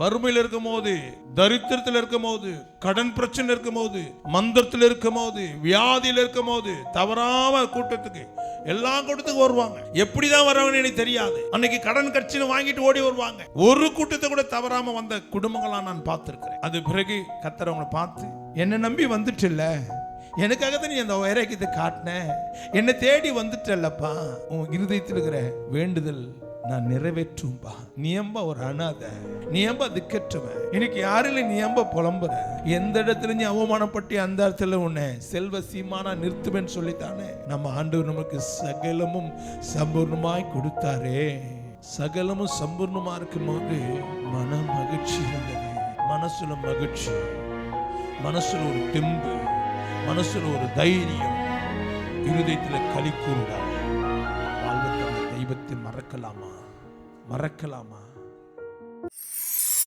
வறுமையில் இருக்கும் போது தரித்திரத்தில் இருக்கும் போது கடன் பிரச்சனை இருக்கும் போது மந்திரத்தில் இருக்கும் போது வியாதியில் இருக்கும் போது தவறாம கூட்டத்துக்கு எல்லா கூட்டத்துக்கும் வருவாங்க. எப்படிதான் வருவாங்கன்னு எனக்கு தெரியாது. அன்னைக்கு கடன் கட்சின்னு வாங்கிட்டு ஓடி வருவாங்க. ஒரு கூட்டத்தை கூட தவறாம வந்த குடும்பங்களா நான் பார்த்துருக்கிறேன். அது பிறகு கத்துறவங்களை பார்த்து என்னை நம்பி வந்துட்டுல்ல. எனக்காக தான் நீ அந்த வைராக்கியத்தை காட்டின. என்னை தேடி வந்துட்டல்லப்பா. உன் இருதயத்தில் இருக்கிற வேண்டுதல் நான் நிறைவேற்றும்பா. நீ ஏம்பா ஒரு அனாதை. நீ ஏம்பா திக்கற்றவன். எனக்கு யாரில் நீ ஏம்பா புலம்புற? எந்த இடத்துல நீ அவமானப்பட்டு அந்த இடத்துல உன்னை செல்வ சீமானா நிறுத்துவேன்னு சொல்லித்தானே? நம்ம ஆண்டவர் நமக்கு சகலமும் சம்பூர்ணமாய் கொடுத்தாரே. சகலமும் சம்பூர்ணமா இருக்கும்போது மன மகிழ்ச்சி இருந்தது. மனசுல மகிழ்ச்சி. மனசுல ஒரு தெம்பு. மனசுல ஒரு தைரியம். இருதயத்தில் கலி கூறுகிறார் வாழ்வத்தை தெய்வத்தை மறக்கலாமா? மறக்கலாமா?